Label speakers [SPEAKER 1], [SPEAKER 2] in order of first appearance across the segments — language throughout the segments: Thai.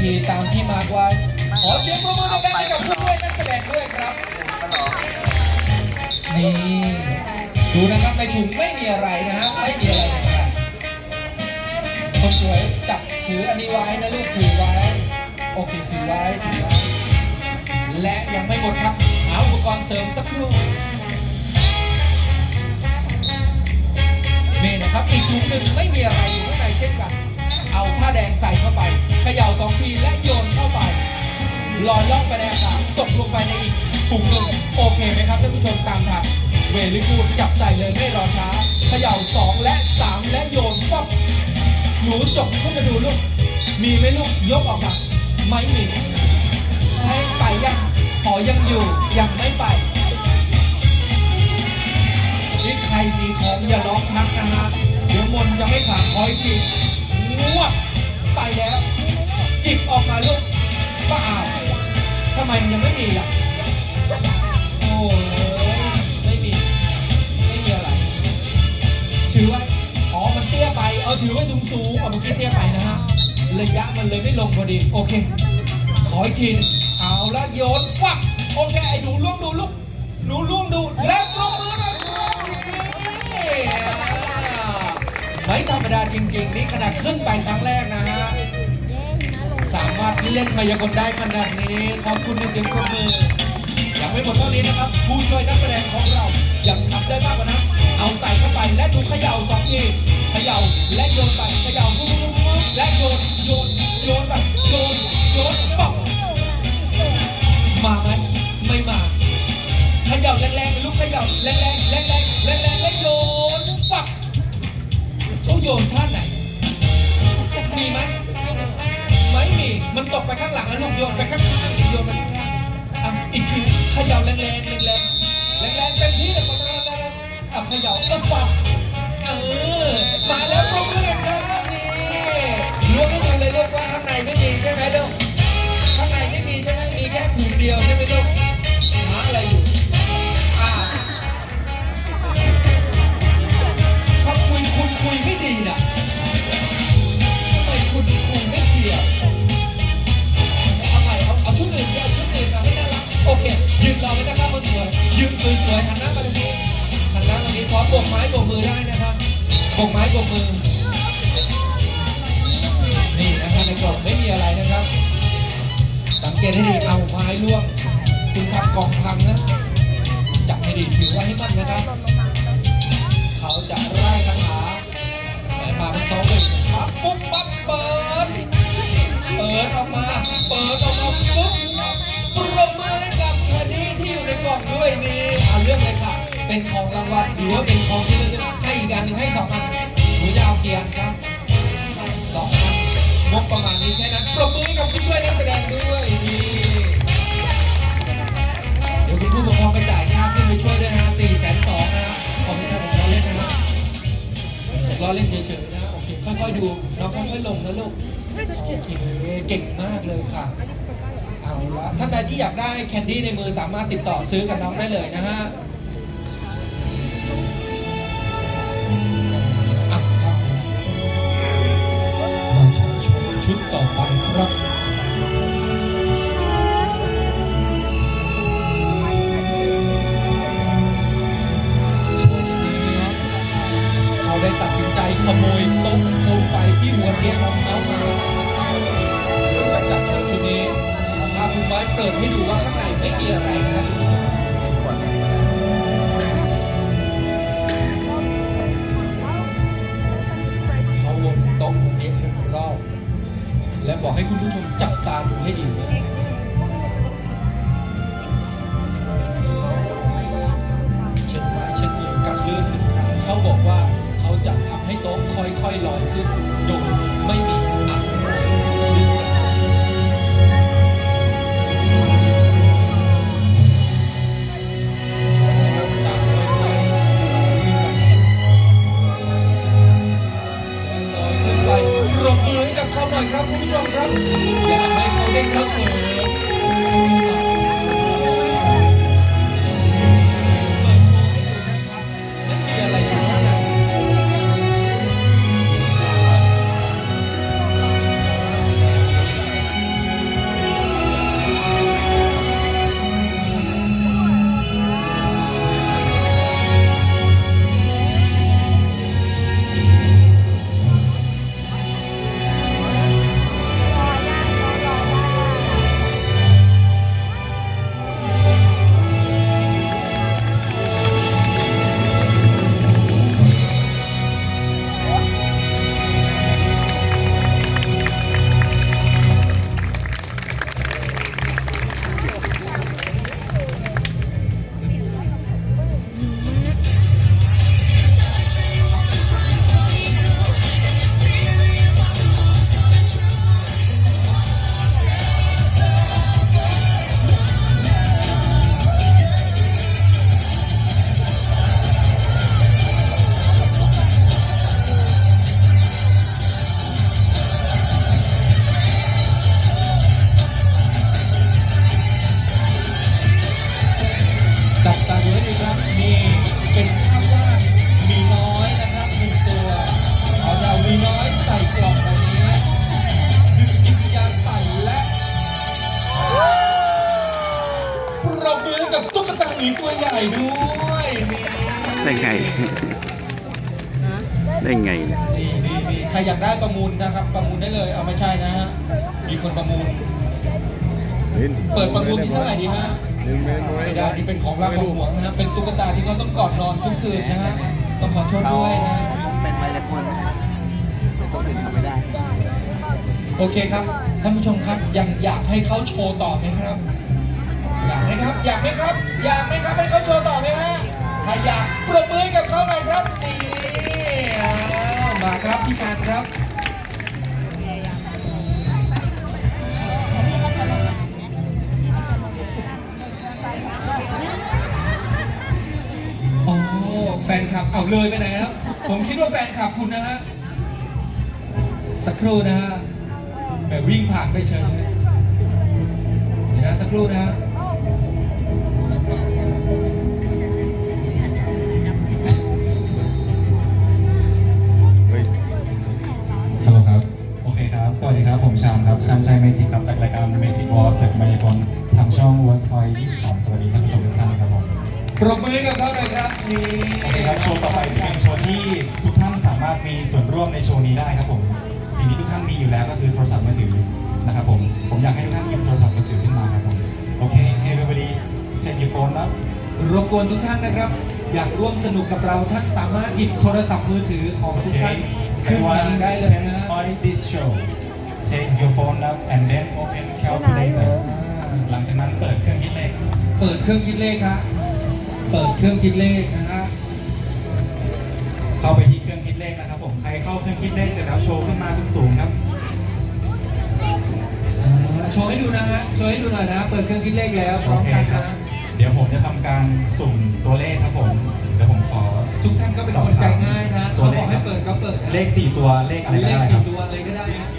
[SPEAKER 1] ทีตามที่มาร์กไว้ ข
[SPEAKER 2] อเสี
[SPEAKER 1] ยงปรบ
[SPEAKER 2] มือ
[SPEAKER 1] ดั
[SPEAKER 3] ง
[SPEAKER 1] ๆให้กับผู้ช่วยนักแสดงด้วยครับ นี่ดูนะครับในถุงไม่มีอะไรนะฮะไม่มีอะไรนะครับคนสวยจับถืออันนี้ไว้นะลูกถือไว้ โอเคถือไว้ถือไว้ และยังไม่หมดครับหาอุปกรณ์เสริมสักครู่ ลอยล่องไปในอากาศตกลงไปในอีกถุงหนึ่งโอเคไหมครับท่านผู้ชมตามทันเวลิกูดจับใส่เลยไม่รอช้าเขย่าสองและสามและโยนป๊อบหนูจบขึ้นมาดูลูก มีไหมลูกยกออกมาไม่มีให้ไปยังขอยังอยู่ยังไม่ไปนี่ใครมีของอย่าร้องทักนะฮะเดี๋ยวมนจะไม่ขลังคอยทีงวบไปแล้วหยิบออกมาลูกก็อ้าว ทำไมยังไม่มีล่ะ โอ้ยไม่มี ไม่มีอะไร ถือไว้อ๋อ มันเตี้ยไป เอาถือไว้สูงสูงๆเอาเมื่อกี้เตี้ยไปนะฮะ ระยะมันเลยไม่ลงพอดี โอเค ขออีกทีนึงเอาละโยนฟัก โอเค ไอ้หนูล่วงดูลูกหนูล่วงดู และปรบมือหน่อยครับไม่ธรรมดาจริงๆ นี่ขนาดขึ้นไปครั้งแรกนะฮะามารถเล่นมายากลได้ขนาดนี้ ขอบคุณในเสียงปรบมือยังไม่หมดเท่านี้นะครับ ผู้ช่วยนักแสดงของเรายังทำได้มากกว่านั้น เอาใส่เข้าไปและถูกเขย่าสองทีเขย่าและโยนไปเขย่าผู้ เป็นของรางวัลถือว่าเป็นของที่ระลึกให้อีกอันหนึ่งให้สองอันหนูจะเอาเกียร์ครับสองอันงบประมาณนี้แค่นั้นปรบมือกับผู้ช่วยนักแสดงด้วยนี่เดี๋ยวคุณผู้ปกครองไปจ่ายค่าขึ้นไปช่วยด้วยนะสี่แสนสองนะขอบคุณครับผมรอเล่นนะครับล้อเล่นเฉยๆนะโอเคค่อยๆดูน้องค่อยๆลงนะลูกโอเคเก่งมากเลยค่ะเอาละท่านใดที่อยากได้แคนดี้ในมือสามารถติดต่อซื้อกับน้องได้เลยนะฮะ อะครับมชมชุดต่อไปครับ ด้วยนี่ได้ไง
[SPEAKER 3] ได้ไงเนี่ย
[SPEAKER 1] นี่นี่นี่ใครอยากได้ประมูลนะครับ ประมูลได้เลยเอาไม่ใช่นะฮะมีคนประมูล เปิดประมูลที่เท่าไหร่ดีฮะไม่ได้นี่เป็นของรักของหวงนะฮะเป็นตุ๊กตาที่เขาต้องกอดนอนทุกคืนนะฮะต้องขอโทษด้วยนะฮะ
[SPEAKER 3] เป็นไวรัสคนคนอื่นทำไม่ได้
[SPEAKER 1] โอเคครับท่านผู้ชมครับยังอยากให้เขาโชว์ต่อไหมครับอยาก ไหมครับ อยากไหมครับ อยากไหมครับ ให้เขาโชว์ต่อไหมฮะถ้าอยากปรบมือกับเขาหน่อยครับนี่มาครับพี่ชานครับโอ้แฟนคลับเอาเลยไปไหนครับ ผมคิดว่าแฟนคลับคุณนะฮะ สักครู่นะฮะแบบวิ่งผ่านไปเฉยเลยเดี๋ยวนะสักครู่นะฮะ
[SPEAKER 4] สวัสดีครับ ผมชามครับ ชามชัยเมจิกครับจากรายการเมจิกวอลเสร็จมายากลทางช่องเวิร์กพอย22สวัสดีท่านผู้ชมทุกท่านครับผม
[SPEAKER 1] ปรบมือกับเขาหน่อยครับนี่
[SPEAKER 4] โอเคครับ โชว์ต่อไปจะเป็นโชว์ที่ทุกท่านสามารถมีส่วนร่วมในโชว์นี้ได้ครับผม สิ่งที่ทุกท่านมีอยู่แล้วก็คือโทรศัพท์มือถือนะครับผม ผมอยากให้ทุกท่านหยิบโทรศัพท์มือถือขึ้นมาครับผม โอเค everybody take your phone up
[SPEAKER 1] รบกวนทุกท่านนะครับ อยากร่วมสนุกกับเราท่านสามารถหยิบโทรศัพท์มือถือของทุกท่าน
[SPEAKER 4] Okay,
[SPEAKER 1] ขึ้นมา
[SPEAKER 4] everyone
[SPEAKER 1] ได้เลย
[SPEAKER 4] can
[SPEAKER 1] นะฮะ
[SPEAKER 4] enjoy this show. Take your phone up and then open calculator. หลังจากนั้นเปิดเครื่องคิดเลข
[SPEAKER 1] เปิดเครื่องคิดเลขครับเปิดเครื่องคิดเลขนะฮะ
[SPEAKER 4] เข้าไปที่เครื่องคิดเลขนะครับผมใครเข้าเครื่องคิดเลขเสร็จแล้วโชว์ขึ้นมาสูงๆครับ
[SPEAKER 1] โชว์ให้ดูนะฮะโชว์ให้ดูหน่อยนะ เปิดเครื่องคิดเลขแล้วพร้
[SPEAKER 4] โอ
[SPEAKER 1] อม
[SPEAKER 4] เค
[SPEAKER 1] กัน
[SPEAKER 4] ครั
[SPEAKER 1] นะ
[SPEAKER 4] บเดี๋ยวผมจะทำการสุ่มตัวเลขครับผมเดี๋ยวผมขอ
[SPEAKER 1] ทุกท่านก็เป็นคนใจง่ายนะ
[SPEAKER 4] ตั
[SPEAKER 1] เขา
[SPEAKER 4] วเล
[SPEAKER 1] บอ
[SPEAKER 4] ข
[SPEAKER 1] กให้เปิดก็เปิดนะ
[SPEAKER 4] เลข 4 ตัวเลขอะไรก็
[SPEAKER 1] เลข
[SPEAKER 4] ได้ค
[SPEAKER 1] สี่
[SPEAKER 4] รับ
[SPEAKER 1] ตัวอะไรก็ได้นะ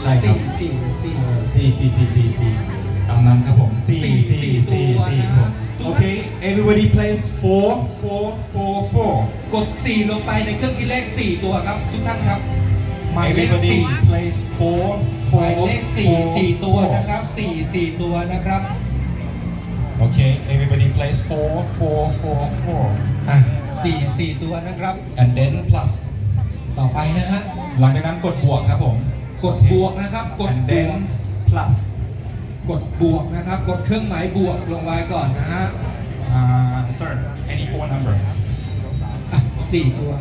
[SPEAKER 4] ใช่ครับ
[SPEAKER 1] สี่สี่สี่
[SPEAKER 4] สี่สี่สี่สี่สี่ตามนั้นครับผมสี่สี่สี่สี่ครับผมโอเค everybody place four four four four
[SPEAKER 1] กด 4 ลงไปในเครื่องคิดเลข 4 ตัวครับ ทุกท่านครับ หมายเลข
[SPEAKER 4] everybody
[SPEAKER 1] 4
[SPEAKER 4] place four
[SPEAKER 1] หมาย
[SPEAKER 4] four
[SPEAKER 1] เลข
[SPEAKER 4] four
[SPEAKER 1] 4 4 ตัว
[SPEAKER 4] four
[SPEAKER 1] นะครับ 4 4 ตัวนะครับ
[SPEAKER 4] โอเค everybody place four four four four
[SPEAKER 1] อะ 4 4 ตัวนะครับ
[SPEAKER 4] and then plus
[SPEAKER 1] ต่อไปนะฮะ
[SPEAKER 4] หลังจากนั้นกดบวกครับผม
[SPEAKER 1] กดบวกนะครับ กด
[SPEAKER 4] and
[SPEAKER 1] บว
[SPEAKER 4] then
[SPEAKER 1] ก
[SPEAKER 4] plus
[SPEAKER 1] กดบวกนะครับ กดเครื่องหมายบวกลงไปก่อนนะฮะ
[SPEAKER 4] uh, sir any phone number
[SPEAKER 1] อะ4ตัว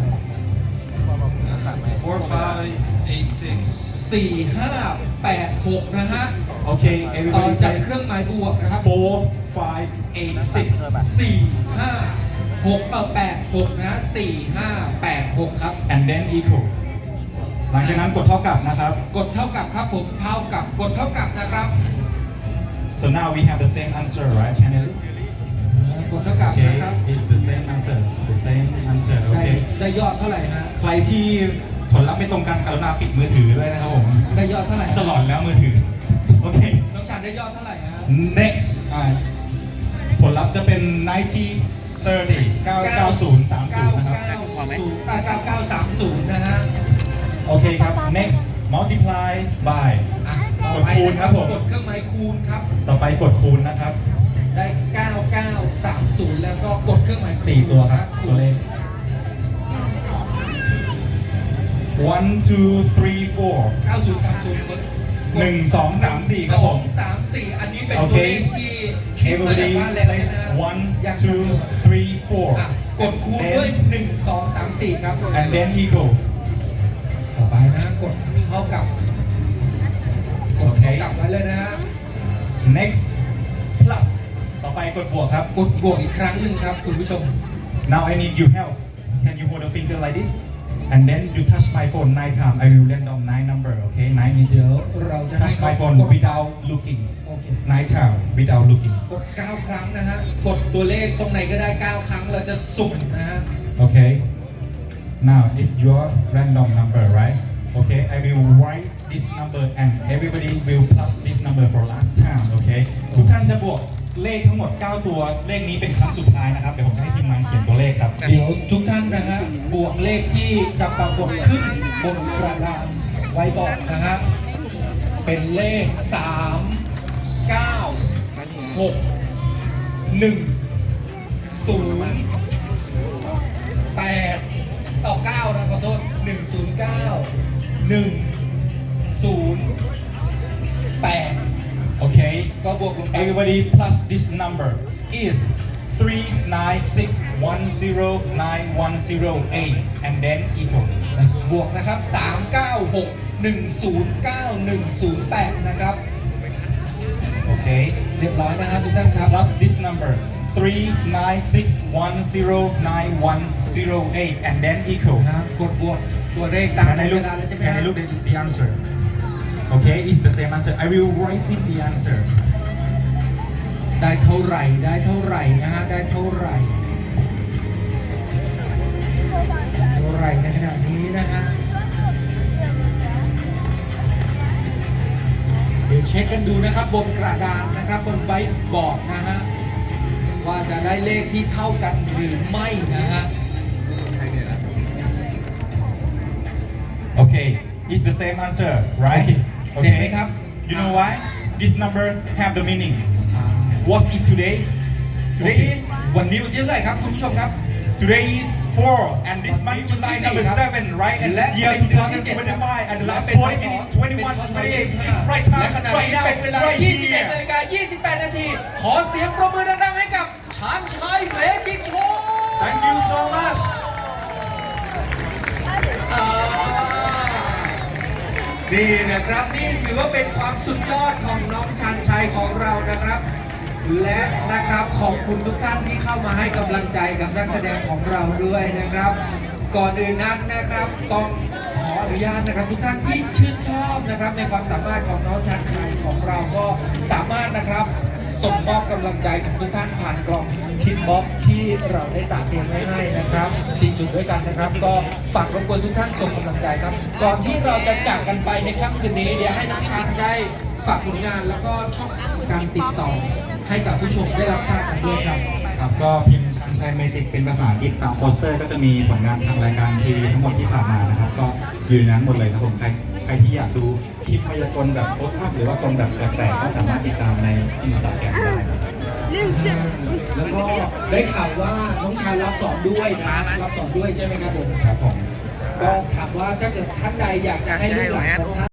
[SPEAKER 4] four five eight six
[SPEAKER 1] 4 5 8 6นะฮะ
[SPEAKER 4] โอเค
[SPEAKER 1] ต่อ
[SPEAKER 4] everybody
[SPEAKER 1] จาก
[SPEAKER 4] place
[SPEAKER 1] เครื่องหมายบวกนะครับ
[SPEAKER 4] four five eight six
[SPEAKER 1] สี่ห้าหกเออแปดหกนะสี่ห้าแปดหกครับ
[SPEAKER 4] and then equal หลังจากนั้นกดเท่ากับนะครับ
[SPEAKER 1] กดเท่ากับครับผมเท่ากับกดเท่ากับนะครับ
[SPEAKER 4] so now we have the same answer right Kennedy
[SPEAKER 1] กดเท่ากับ
[SPEAKER 4] okay
[SPEAKER 1] นะครับ
[SPEAKER 4] is the same answer the same answer
[SPEAKER 1] ได้
[SPEAKER 4] okay
[SPEAKER 1] ได้ยอดเท่าไหร่ฮะ
[SPEAKER 4] ใครที่ผลลัพธ์ไม่ตรงกันกรุณาปิดมือถือด้วยนะครับผม
[SPEAKER 1] ได้ยอดเท่าไหร่
[SPEAKER 4] จะหลอนแล้วมือถือ โอเค
[SPEAKER 1] น้องชานได้ยอดเท่าไหร่ฮะ
[SPEAKER 4] next อ่าผลลัพธ์จะเป็น 90 30 990 30นะครับ
[SPEAKER 1] 990อ่า9930นะฮะ
[SPEAKER 4] โอเคครับ next multiply by
[SPEAKER 1] อะ
[SPEAKER 4] กดคูณครับผม
[SPEAKER 1] กดเครื่องหมายคูณครับ
[SPEAKER 4] ต่อไปกดคูณนะครับ
[SPEAKER 1] ได้ 9930 แล้วก็กดเครื่องหมาย
[SPEAKER 4] 4ตัวครับ
[SPEAKER 1] คู
[SPEAKER 4] ตัว
[SPEAKER 1] ณ
[SPEAKER 4] เลข one two three four
[SPEAKER 1] 9030กด
[SPEAKER 4] หนึ่งสองสามสี่ครับผม
[SPEAKER 1] สองสามสี่อันนี้เป็น
[SPEAKER 4] โอ
[SPEAKER 1] ตัว
[SPEAKER 4] เค
[SPEAKER 1] เลขที่คิดมาจาก
[SPEAKER 4] everybody
[SPEAKER 1] บ้านแล้วนะ
[SPEAKER 4] place
[SPEAKER 1] ฮะ
[SPEAKER 4] one
[SPEAKER 1] ยัง
[SPEAKER 4] two three four
[SPEAKER 1] อะกดคูณด้วย 1 2 3 4 ครับ
[SPEAKER 4] and then equal
[SPEAKER 1] ต่อไปนะกดเท่ากับกดเท่ากับไว้เลยนะฮะ
[SPEAKER 4] next plus ต่อไปกดบวกครับ
[SPEAKER 1] กดบวกอีกครั้งหนึ่งครับ คุณผู้ชม
[SPEAKER 4] now I need your help can you hold a finger like this and then you touch my phone nine time I will random nine number okay nine
[SPEAKER 1] เดี๋ยวเราจะให้
[SPEAKER 4] touch
[SPEAKER 1] เขา
[SPEAKER 4] my phone
[SPEAKER 1] กด
[SPEAKER 4] without looking
[SPEAKER 1] โอเค
[SPEAKER 4] nine time without looking
[SPEAKER 1] กด 9 ครั้งนะฮะ กดตัวเลขตรงไหนก็ได้ 9 ครั้งเราจะสุ่มนะฮะ
[SPEAKER 4] okay Now this your random number, right? Okay, I will write this number and everybody will plus this number for last time. Okay, ทุกท่านจะบวกเลขทั้งหมด 9 ตัวเลขนี้เป็นครั้งสุดท้ายนะครับ เดี๋ยวผมจะให้ทีมงานเขียนตัวเลขครับ
[SPEAKER 1] เดี๋ยวทุกท่านนะฮะบวกเลขที่จะปรากฏขึ้นบนกระดานไว้บอกนะฮะเป็นเลข 3 9 6 1 0 8 โทษหนึ่งศูนย์เก้าหนึ่งศูนย์แปด
[SPEAKER 4] Okay.
[SPEAKER 1] ก็บวกลงไป
[SPEAKER 4] Everybody plus this number is 396109108 and then equal.
[SPEAKER 1] บวกนะครับ 396 109 108 นะครับ
[SPEAKER 4] Okay.
[SPEAKER 1] เรียบร้อยนะฮะทุกท่านครับ
[SPEAKER 4] Plus this number 396109108 and then equal.
[SPEAKER 1] นะกดบวกตัวเลขตาม
[SPEAKER 4] Can
[SPEAKER 1] เว
[SPEAKER 4] look?
[SPEAKER 1] ลาแล้วใช่ไหม
[SPEAKER 4] Can I look at the answer? Okay, it's the same answer. I will write in the answer.
[SPEAKER 1] ได้เท่าไหร่ได้เท่าไหร่นะฮะได้เท่าไหร่เท่าไหร่ในขณะนี้นะฮะเดี๋ยวเช็คกันดูนะครับบนกระดานนะครับบนไบบอร์ดนะฮะ ว่าจะได้เลขที่เท่ากันหรือไม่นะฮะ
[SPEAKER 4] Okay, it's the same answer, right?
[SPEAKER 1] Okay. Same ไหมครับ
[SPEAKER 4] You know why? This number have the meaning. What is today? Today
[SPEAKER 1] Okay.
[SPEAKER 4] is
[SPEAKER 1] วันนี้วันที่เท่าไหร่ครับคุณผู้ชมครับ
[SPEAKER 4] today is four, and this month July number seven, right? And
[SPEAKER 1] และ
[SPEAKER 4] this year
[SPEAKER 1] เป็นเดือนที่เจ็ด
[SPEAKER 4] 2025, and the
[SPEAKER 1] และ
[SPEAKER 4] last
[SPEAKER 1] เป็น
[SPEAKER 4] 40
[SPEAKER 1] พศ
[SPEAKER 4] minutes, 21,
[SPEAKER 1] เป็นพศ
[SPEAKER 4] 28 is right
[SPEAKER 1] และ
[SPEAKER 4] time,
[SPEAKER 1] ขณะ
[SPEAKER 4] right
[SPEAKER 1] นี้
[SPEAKER 4] now,
[SPEAKER 1] เป็นเวลา
[SPEAKER 4] right
[SPEAKER 1] 21
[SPEAKER 4] here.
[SPEAKER 1] นาฬิกา 28 นาที ขอเสียงปรบมือดังๆให้กับช้างชายเมจิกโชว์
[SPEAKER 4] Thank you so much.
[SPEAKER 1] อ่านี่นะครับนี่ถือว่าเป็นความสุดยอดของน้องชานชัยของเรานะครับ และนะครับขอบคุณทุกท่านที่เข้ามาให้กำลังใจกับนักแสดงของเราด้วยนะครับ ก่อนอื่นนั้นนะครับต้องขออนุญาตนะครับ ทุกท่านที่ชื่นชอบนะครับ ในความสามารถของน้องชานชัยของเราก็สามารถนะครับส่งมอบกำลังใจของทุกท่านผ่านกล่องทิปบ็อกที่เราได้ตัดเตรียมไว้ให้นะครับ4จุดด้วยกันนะครับ ก็ฝากรบกวนทุกท่านส่งกำลังใจครับ ก่อนที่เราจะจากกันไปในค่ำคืนนี้เดี๋ยวให้น้องชันได้ฝากผลงานแล้วก็ช่องการติดต่อ ให้กับผู้ชมได้รับทราบกันด้วยครับ
[SPEAKER 4] ครับก็พิมพ์ชันชัยเมจิกเป็นภาษาอังกฤษตามโปสเตอร์ ก็จะมีผลงานทางรายการทีวีทั้งหมดที่ผ่านมานะครับ ก็อยู่ในนั้นหมดเลยครับผมใครใครที่อยากดูคลิปมายากลแบบโพสต์ภาพหรือว่ากลแบบแปลกๆก็สามารถติดตามในอินสตาแกรมได้ครับ
[SPEAKER 1] แล้วก็ได้ข่าวว่าน้องชายรับสอนด้วยนะรับสอนด้วยใช่ไหมครับผม
[SPEAKER 4] ครับผม
[SPEAKER 1] ก็ถามว่าถ้าเกิดท่านใดอยากจะให้ลูกหลานของท่าน